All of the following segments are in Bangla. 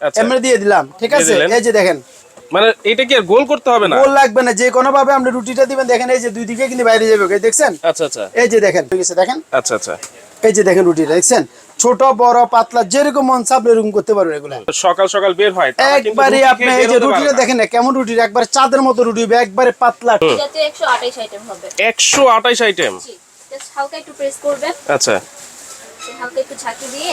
আচ্ছা। এমনি দিয়ে দিলাম ঠিক আছে? এই যে দেখেন। মানে এটা কি আর গোল করতে হবে না? গোল লাগবে না যে কোনো ভাবে আপনি রুটিটা দিবেন দেখেন এই যে দুই দিকে কিন্তু বাইরে যাবে এই দেখছেন? আচ্ছা আচ্ছা। এই যে দেখেন ঠিক আছে দেখেন? আচ্ছা আচ্ছা। এই যে দেখেন রুটিটা দেখছেন? ছোট বড় পাতলা যেরকম মন চাপ এরকম করতে পারবেন এগুলো। সকাল সকাল বের হয় একবারে আপনি এই যে রুটিটা দেখেন না কেমন রুটি একবারে চাঁদের মতো রুটি হবে একবারে পাতলা একশো আঠাইশ আইটেম হবে। একশো আঠাইশ আইটেম হালকা একটু প্রেস করবেন। আচ্ছা। হালকা একটু ঝাঁকি দিয়ে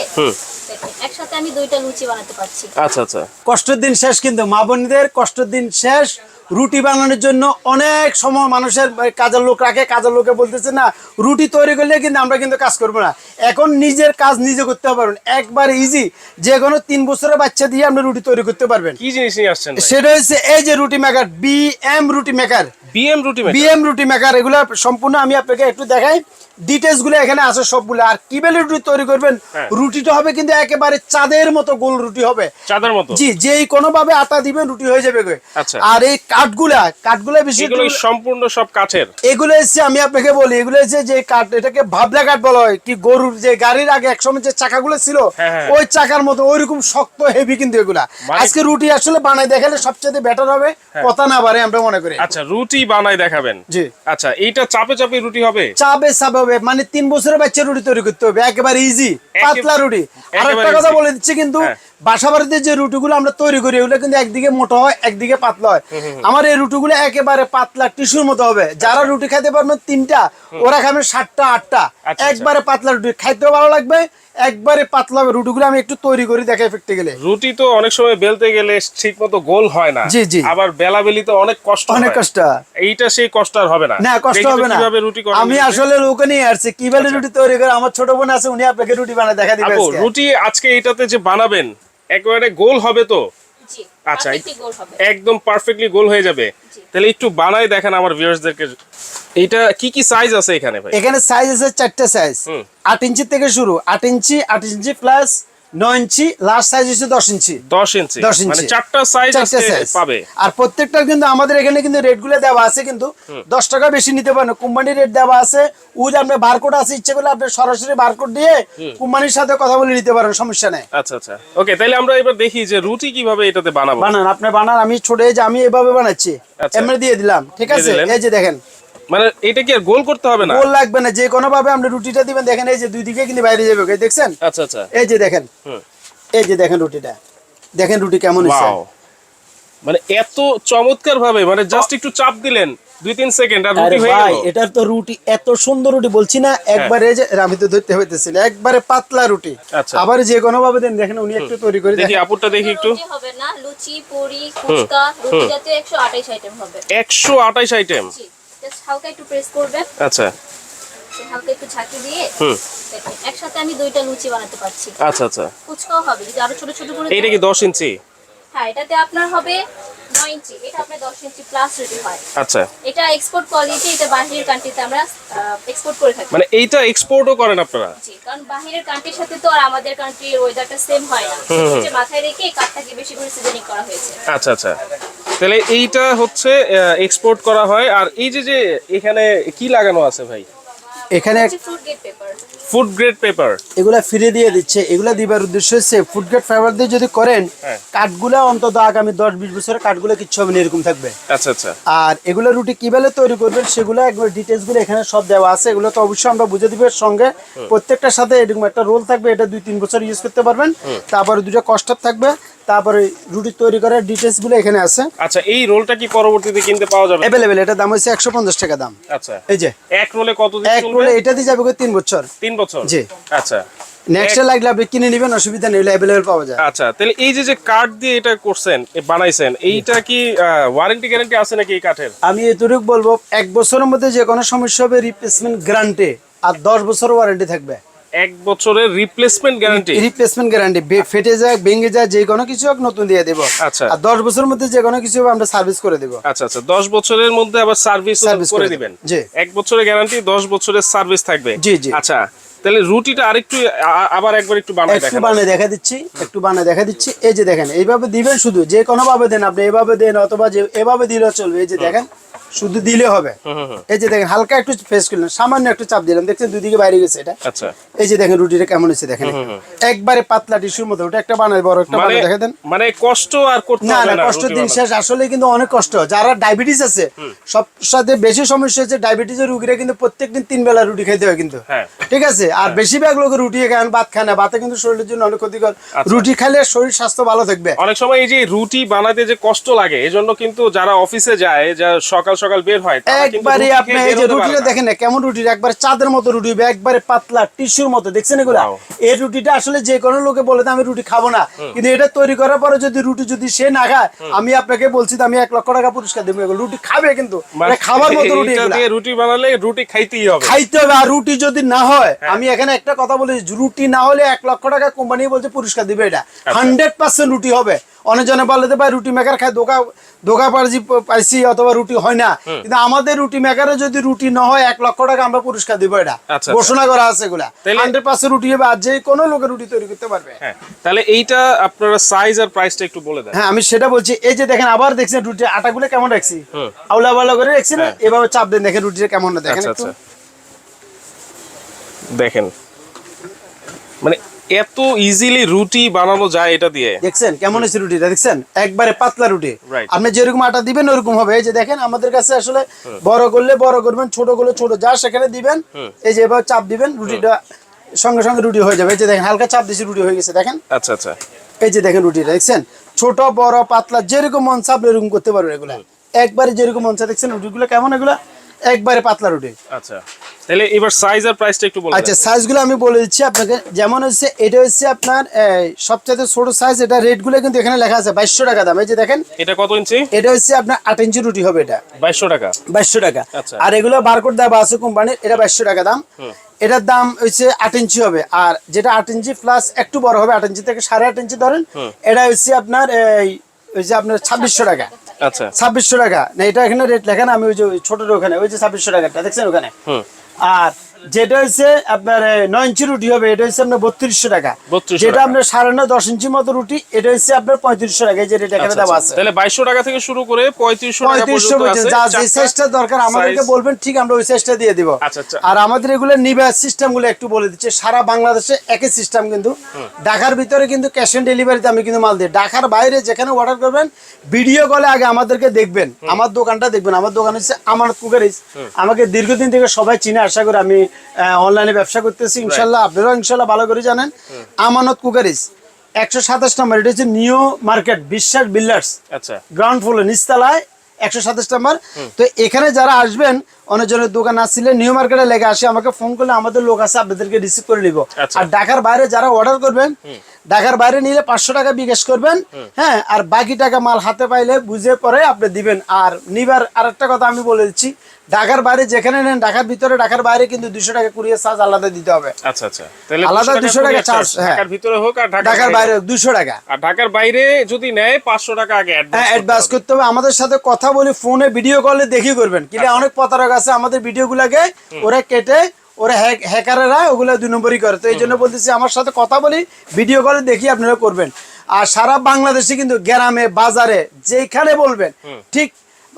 একসাথে আমি দুইটা লুচি বানাতে পারছি। আচ্ছা আচ্ছা। কষ্টের দিন শেষ কিন্তু মা বোনদের কষ্টের দিন শেষ। রুটি বানানোর জন্য অনেক সময় মানুষের কাজের লোক রাখে কাজের লোকে বলতেছে না রুটি তৈরি করলে কিন্তু আমরা কিন্তু কাজ করব না। এখন নিজের কাজ নিজে করতে পারবেন একবার ইজি যে কোনো তিন বছরের বাচ্চা দিয়ে আপনি রুটি তৈরি করতে পারবেন। কি জিনিস নিয়ে আসছেন সেটা হচ্ছে এই যে roti maker B M roti maker BM roti BM roti maker এগুলো সম্পূর্ণ আমি আপনাকে একটু দেখাই। ডিটেলসগুলো এখানে আছে সবগুলো। আর কীভাবে রুটি তৈরি করবেন। রুটিটা হবে কিন্তু একেবারে চাঁদের মতো গোল রুটি হবে। চাঁদের মতো? জি যেই কোনো ভাবে আটা দিবেন রুটি হয়ে যাবে। আর এই কাঠগুলা কাঠগুলা বেশি এগুলো সম্পূর্ণ সব কাঠের। এগুলো আমি আপনাকে বলি এগুলো যে কাঠ এটাকে ভাবলা কাঠ বলা হয় কি গরুর যে গাড়ির আগে একসময় যে চাকাগুলো ছিল হ্যাঁ, হ্যাঁ। ওই চাকার মতো ওইরকম শক্ত হেভি কিন্তু এগুলা। মানে- আজকে রুটি আসলে বানাই দেখালে সবচেয়ে বেটার হবে কথা না বাড়ে আমরা মনে করি। আচ্ছা রুটি বানাই দেখাবেন। জি। আচ্ছা এইটা চাপে চাপে রুটি হবে? চাবে হবে মানে তিন বছরের বাচ্চা রুটি তৈরি করতে হবে একেবারে ইজি পাতলা রুটি। আর একটা কথা বলে দিচ্ছি কিন্তু হ্যাঁ। বাসা বাড়িতে যে রুটিগুলো আমরা তৈরি করি এগুলো কিন্তু একদিকে মোটা হয় একদিকে পাতলা হয়। আমার এই রুটিগুলো একেবারে পাতলা টিস্যুর মতো হবে। যারা রুটি খাইতে পারবেন তিনটা ওরা খাবে সাতটা আটটা। আচ্ছা। একবারে পাতলা রুটি। খাইতেও ভালো লাগবে একবারে পাতলা রুটিগুলো আমি একটু তৈরি করি দেখাই ফেকতে গেলে রুটি তো অনেক সময় বেলতে গেলে ঠিক মতো গোল হয় না। জি, জি। আবার বেলা বেলিতে অনেক কষ্ট অনেক কষ্ট। এইটা সেই কষ্ট আর হবে না। না কষ্ট হবে না। কীভাবে রুটি আমি আসলে লোকে নিয়ে আসছি। কীভাবে রুটি তৈরি করে? আমার ছোট বোন আছে উনি আপনাকে রুটি বানায় দেখা দিবে আপু রুটি আজকে এটাতে যে বানাবেন একেবারে গোল হবে তো? আচ্ছা, একদম পারফেক্টলি গোল হয়ে যাবে। তাহলে একটু বানাই দেখেন আমার ভিউয়ার্সদেরকে। এটা কি কি সাইজ আছে এখানে ভাই? এখানে সাইজ আছে চারটে সাইজ। আট ইঞ্চি থেকে শুরু। আট ইঞ্চি আট ইঞ্চি প্লাস নয় ইঞ্চি লাস্ট সাইজ হচ্ছে দশ ইঞ্চি। দশ ইঞ্চি। দশ ইঞ্চি। মানে চারটা সাইজ পাবে। আর প্রত্যেকটা কিন্তু আমাদের এখানে কিন্তু রেটগুলো দেওয়া আছে কিন্তু দশ টাকা বেশি নিতে পারেন। কোম্পানির রেট দেওয়া আছে। উজ আপনার বারকোড আছে ইচ্ছে করলে আপনি সরাসরি বারকোড দিয়ে কোম্পানির সাথে কথা বলে নিতে পারেন সমস্যা নেই। আচ্ছা আচ্ছা। ওকে তাহলে আমরা এবার দেখি যে রুটি কীভাবে এটাতে বানাবো। বানান আপনি বানান আমি ছোট যে আমি এভাবে বানাচ্ছি। আচ্ছা। এমনি দিয়ে দিলাম ঠিক আছে? এই যে দেখেন মানে এটা কি আর গোল করতে হবে না? গোল লাগবে না যে কোনো ভাবে আপনি রুটিটা দিবেন দেখেন এই যে দুই দিকে কিন্তু বাইরে যাবে এই দেখছেন? আচ্ছা আচ্ছা। এই যে দেখেন হুম। এই যে দেখেন রুটিটা। দেখেন রুটি কেমন হয়েছে। মানে এত চমৎকার ভাবে মানে জাস্ট একটু চাপ দিলেন দুই তিন সেকেন্ড আর রুটি হয়ে গেল। এটার তো রুটি এত সুন্দর রুটি বলছি না একবারে যে আমি তো ধরতে হইতেছিল একবারে পাতলা রুটি। আচ্ছা। আবার যে কোনো ভাবে দেন দেখেন উনি একটু তৈরি করে দেখি দেখেন আপুরটা দেখি একটু। হবে না লুচি পুরি ফুচকা রুটি জাতীয় একশো আঠাইশ আইটেম হবে। একশো আঠাইশ আইটেম জি। জাস্ট হালকা একটু প্রেস করবেন আচ্ছা। হালকা একটু ঝাঁকি দিয়ে হুম। একসাথে আমি দুইটা লুচি বানাতে পারছি। আচ্ছা আচ্ছা। ফুচকাও হবে যদি আরও ছোট ছোট করে এইটা কি দশ ইঞ্চি? হ্যাঁ এটাতে আপনার হবে নয় ইঞ্চি। এটা আপনার দশ ইঞ্চি প্লাস রেডি হয়। আচ্ছা। এটা এক্সপোর্ট কোয়ালিটি এটা বাহিরের কান্ট্রিতে আমরা এক্সপোর্ট করে থাকি। মানে এইটা এক্সপোর্টও করেন আপনারা? জি কারণ বাহিরের কান্ট্রির সাথে তো আর আমাদের কান্ট্রির ওয়েদারটা সেম হয় না। সেক্ষেত্রে মাথায় রেখে কাঠটাকে বেশি করে সিজনিং করা হয়েছে। আচ্ছা আচ্ছা। তাহলে এইটা হচ্ছে এক্সপোর্ট করা হয়। আর এই যে যে এখানে কি লাগানো আছে ভাই? এখানে fruit gate paper food grade paper এগুলা ফিরে দিয়ে দিচ্ছে। এগুলা দিবার উদ্দেশ্য হচ্ছে ফুড গ্রেড ফাইবার দিয়ে যদি করেন হ্যাঁ। কাঠগুলা অন্তত আগামী দশ বিশ বছরের কাঠগুলো কিচ্ছু হবে না এরকম থাকবে। আচ্ছা আচ্ছা। আর এগুলো রুটি কীভাবে তৈরি করবেন সেগুলো একবার ডিটেলসগুলো এখানে সব দেওয়া আছে। এগুলো তো অবশ্যই আমরা বুঝে দিব সঙ্গে। প্রত্যেকটার সাথে এরকম একটা রোল থাকবে এটা দুই তিন বছর ইউজ করতে পারবেন। তারপরে দুটো কস্টার থাকবে তারপরে রুটি তৈরি করার ডিটেলসগুলো এখানে আছে। আচ্ছা এই রোলটা কি পরবর্তীতে কিনতে পাওয়া যাবে? অ্যাভেলেবেল এটা দাম হচ্ছে একশো পঞ্চাশ টাকা দাম। আচ্ছা। এই যে। এক রোলে কত দিন এক রোলে এটা দিয়ে যাবে তিন বছর। তিন বছর? জি। আচ্ছা। নেক্সট লাগলে আপনি কিনে নেবেন অসুবিধা নেই পাওয়া যায়। আচ্ছা তাহলে এই যে যে কাঠ দিয়ে এটা করছেন বানাইছেন এইটা কি ওয়ারেন্টি গ্যারান্টি আছে নাকি এই কাঠের? আমি এতটুকু বলব এক বছরের মধ্যে যে কোনো সমস্যা হবে রিপ্লেসমেন্ট গ্যারান্টি আর দশ বছর ওয়ারেন্টি থাকবে। এক বছরের রিপ্লেসমেন্ট গ্যারান্টি রিপ্লেসমেন্ট গ্যারান্টি ফেটে যায় ভেঙে যায় যে কোনো কিছু হোক নতুন দিয়ে দেবো। আচ্ছা। আর দশ বছরের মধ্যে যে কোনো কিছু হবে আমরা সার্ভিস করে দেবো। আচ্ছা আচ্ছা। দশ বছরের মধ্যে আবার সার্ভিস করে দিবেন? জি। এক বছরের গ্যারান্টি দশ বছরের সার্ভিস থাকবে? জি, জি। আচ্ছা। তাহলে রুটিটা আরেকটু আবার একবার একটু বানাই একটু বানিয়ে দেখা দিচ্ছি একটু বানিয়ে দেখা দিচ্ছি। এই যে দেখেন এইভাবে দিবেন শুধু যে কোনো ভাবে দেন আপনি এভাবে দেন অথবা যে এভাবে দিলেও চলবে। এই যে দেখেন শুধু দিলে হবে। এই যে দেখেন হালকা একটু ফেস করলেন সামান্য একটু চাপ দিলাম দেখছেন দুই দিকে বাইরে গেছে এটা। আচ্ছা। এই যে দেখেন রুটিটা কেমন হয়েছে দেখেন। একবারে পাতলা টিস্যুর মতো ওটা একটা বানায় বড় একটা মানে বানায় দেখে দেন মানে কষ্ট আর করতে না না না কষ্ট দিন শেষ আসলে কিন্তু অনেক কষ্ট। যারা ডায়াবেটিস আছে সব সাথে বেশি সমস্যা হচ্ছে ডায়াবেটিসের রুগীরা কিন্তু প্রত্যেকদিন তিন বেলা রুটি খাইতে হয় কিন্তু। হ্যাঁ। ঠিক আছে? আর বেশিরভাগ লোক রুটি খান ভাত খায় না ভাতে কিন্তু শরীরের জন্য অনেক ক্ষতিকর। আচ্ছা। রুটি খাইলে শরীর স্বাস্থ্য ভালো থাকবে। অনেক সময় এই যে রুটি বানাতে যে কষ্ট লাগে এজন্য কিন্তু যারা অফিসে যায় যা সকাল সকাল বের হয় একবারে আপনি এই যে রুটিটা দেখেন না কেমন রুটি একবার চাঁদের মতো রুটি হবে একবারে পাতলা টিস্যুর মতো দেখছেন এগুলা? এই রুটিটা আসলে যে কোনো লোকে বলে আমি রুটি খাব না। কিন্তু এটা তৈরি করার পরে যদি রুটি যদি সে না খায় আমি আপনাকে বলছি আমি এক লক্ষ টাকা পুরস্কার দেবো এগুলো। রুটি খাবে কিন্তু মানে খাবার মতো রুটি রুটি বানালে রুটি খাইতেই হবে। খাইতে হবে আর রুটি যদি না হয় আমি এখানে একটা কথা বলি রুটি না হলে এক লক্ষ টাকা কোম্পানি বলছে পুরস্কার দিবে এটা। হান্ড্রেড পার্সেন্ট রুটি হবে। অনেকজনে বলে যে ভাই রুটি মেকার খায় দোকা দোকা পারছি পাইছি অথবা রুটি হয় না। কিন্তু আমাদের রুটি মেকারে যদি রুটি না হয় এক লক্ষ টাকা আমরা পুরস্কার দিব এটা। আচ্ছা, ঘোষণা করা আছে এগুলা। হান্ড্রেড পার্সেন্ট রুটি হবে আর যে কোনো লোকের রুটি তৈরি করতে পারবে। হ্যাঁ তাহলে এইটা আপনারা সাইজ আর প্রাইসটা একটু বলে দেন। হ্যাঁ আমি সেটা বলছি এই যে দেখেন আবার দেখছেন রুটি আটাগুলো কেমন রাখছি। আউলা বাউলা করে রাখছি না? এভাবে চাপ দেন দেখেন রুটিটা কেমন না দেখেন আচ্ছা আচ্ছা। দেখেন। মানে এত ইজিলি রুটি বানানো যায় এটা দিয়ে। দেখছেন? কেমন হয়েছে রুটিটা? দেখছেন? একবারে পাতলা রুটি। আপনি যেরকম আটা দিবেন ওরকম হবে। এই যে দেখেন আমাদের কাছে আসলে বড় করলে বড় করবেন ছোট করলে ছোট। যা সেখানে দিবেন এই যে এবার চাপ দিবেন রুটিটা সঙ্গে সঙ্গে রুটি হয়ে যাবে। এই যে দেখেন হালকা চাপ দিছি রুটি হয়ে গেছে। দেখেন? আচ্ছা আচ্ছা। এই যে দেখেন রুটিটা দেখছেন? ছোট বড় পাতলা যেরকম মন চাপ এরকম করতে পারবেন এগুলা। একবারে যেরকম মন চা দেখছেন রুটিগুলো কেমন এগুলা? একবারে পাতলা রুটি। আচ্ছা। তাহলে এবার সাইজ আর প্রাইসটা একটু বলে আচ্ছা সাইজগুলো আমি বলে দিচ্ছি আপনাকে। যেমন হচ্ছে এটা হচ্ছে আপনার সবচেয়ে ছোট সাইজ এটা রেটগুলো কিন্তু এখানে লেখা আছে বাইশশো টাকা দাম। এই যে দেখেন এটা কত ইঞ্চি? এটা হচ্ছে আপনার আট ইঞ্চি রুটি হবে এটা। বাইশশো টাকা। বাইশশো টাকা। আচ্ছা। আর এগুলো বারকোড দেওয়া আছে কোম্পানির এটা বাইশশো টাকা দাম। এটার দাম হচ্ছে আট ইঞ্চি হবে। আর যেটা আট ইঞ্চি প্লাস একটু বড় হবে আট ইঞ্চি থেকে সাড়ে আট ইঞ্চি ধরেন এটা হচ্ছে আপনার এই ওই যে আপনার ছাব্বিশশো টাকা। আচ্ছা। ছাব্বিশশো টাকা। না এটা এখানে রেট লেখা না আমি ওই যে ছোট ওখানে ওই যে ছাব্বিশশো টাকাটা দেখছেন ওখানে? আর যেটা হচ্ছে আপনার নয় ইঞ্চি রুটি হবে এটা হচ্ছে আপনার বত্রিশশো টাকা। যেটা আপনার সাড়ে নয় দশ ইঞ্চি মতো রুটি এটা হচ্ছে আপনার পঁয়ত্রিশশো টাকা যে রেট এখানে আচ্ছা, দেওয়া আচ্ছা। আছে। তাহলে বাইশশো টাকা থেকে শুরু করে পঁয়ত্রিশশো পঁয়ত্রিশশো যা যে সাইজটা দরকার আমাদেরকে বলবেন ঠিক আমরা ওই সাইজটা দিয়ে দিব। আচ্ছা। আর আমাদের এগুলো নিবে সিস্টেমগুলো একটু বলে দিচ্ছে সারা বাংলাদেশে একই সিস্টেম কিন্তু। ঢাকার ভিতরে কিন্তু ক্যাশ অন ডেলিভারিতে আমি কিন্তু মাল দিই। ঢাকার বাইরে যেখানে অর্ডার করবেন ভিডিও কলে আগে আমাদেরকে দেখবেন আমার দোকানটা দেখবেন। আমার দোকান হচ্ছে আমার কুকারিজ আমাকে দীর্ঘদিন থেকে সবাই চিনে আশা করি আমি অনলাইনে ব্যবসা করতেছি ইনশাল্লাহ আপনারাও ইনশাল্লাহ ভালো করে জানেন। আমানত কুকারিজ একশো সাতাশ নম্বর এটা হচ্ছে নিউ মার্কেট বিশ্বাস বিল্ডার্স আচ্ছা। গ্রাউন্ড ফ্লোরে নিচতলায় একশো সাতাশ নাম্বার। তো এখানে যারা আসবেন অনেকজনের দোকান আসছিলে নিউ মার্কেটে লেগে আসে আমাকে ফোন করলে আমাদের লোক আছে আপনাদেরকে রিসিভ করে নিব। আচ্ছা। আর ঢাকার বাইরে যারা অর্ডার করবেন ঢাকার বাইরে নিলে পাঁচশো টাকা বিকাশ করবেন হ্যাঁ আর বাকি টাকা মাল হাতে পাইলে বুঝে পরে আপনি দিবেন। আর নিবার আর একটা কথা আমি বলে দিচ্ছি ঢাকার বাইরে যেখানে নেন ঢাকার ভিতরে ঢাকার বাইরে কিন্তু দুশো টাকা কুড়িয়ে চার্জ আলাদা দিতে হবে। আচ্ছা আচ্ছা। তাহলে আলাদা 200 টাকা charge, হ্যাঁ। ঢাকার ভিতরে হোক আর ঢাকার বাইরে হোক। দুশো টাকা। আর ঢাকার বাইরে যদি নেয় পাঁচশো টাকা আগে হ্যাঁ অ্যাডভান্স অ্যাডভান্স করতে হবে। আমাদের সাথে কথা বলে ফোনে ভিডিও কলে দেখি করবেন। কিন্তু অনেক প্রতারক আছে আমাদের ভিডিওগুলোকে ওরা কেটে ওরা হ্যাকারেরা ওগুলো দুই নম্বরই করে। তো এই জন্য বলতেছি আমার সাথে কথা বলি ভিডিও কলে দেখি আপনারা করবেন। আর সারা বাংলাদেশে কিন্তু গ্রামে বাজারে যেখানে বলবেন ঠিক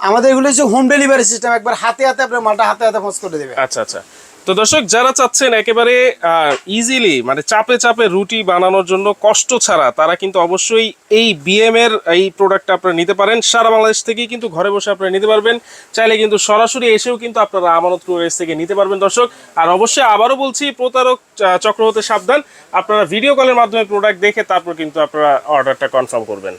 আমাদের এগুলো হচ্ছে হোম ডেলিভারি সিস্টেম একবার হাতে হাতে আপনার মালটা হাতে হাতে পৌঁছ করে দেবে। আচ্ছা আচ্ছা। তো দর্শক, যারা চাচ্ছেন একেবারে ইজিলি মানে চাপে চাপে রুটি বানানোর জন্য কষ্ট ছাড়া, তারা কিন্তু অবশ্যই এই বিএম এর এই প্রোডাক্টটা আপনারা নিতে পারেন। সারা বাংলাদেশ থেকেই কিন্তু ঘরে বসে আপনারা নিতে পারবেন। চাইলে কিন্তু সরাসরি এসেও কিন্তু আপনারা আমানত ক্লোরেজ থেকে নিতে পারবেন দর্শক। আর অবশ্যই আবারও বলছি, প্রতারক চক্র হতে সাবধান। আপনারা ভিডিও কলের মাধ্যমে প্রোডাক্ট দেখে তারপর কিন্তু আপনারা অর্ডারটা কনফার্ম করবেন।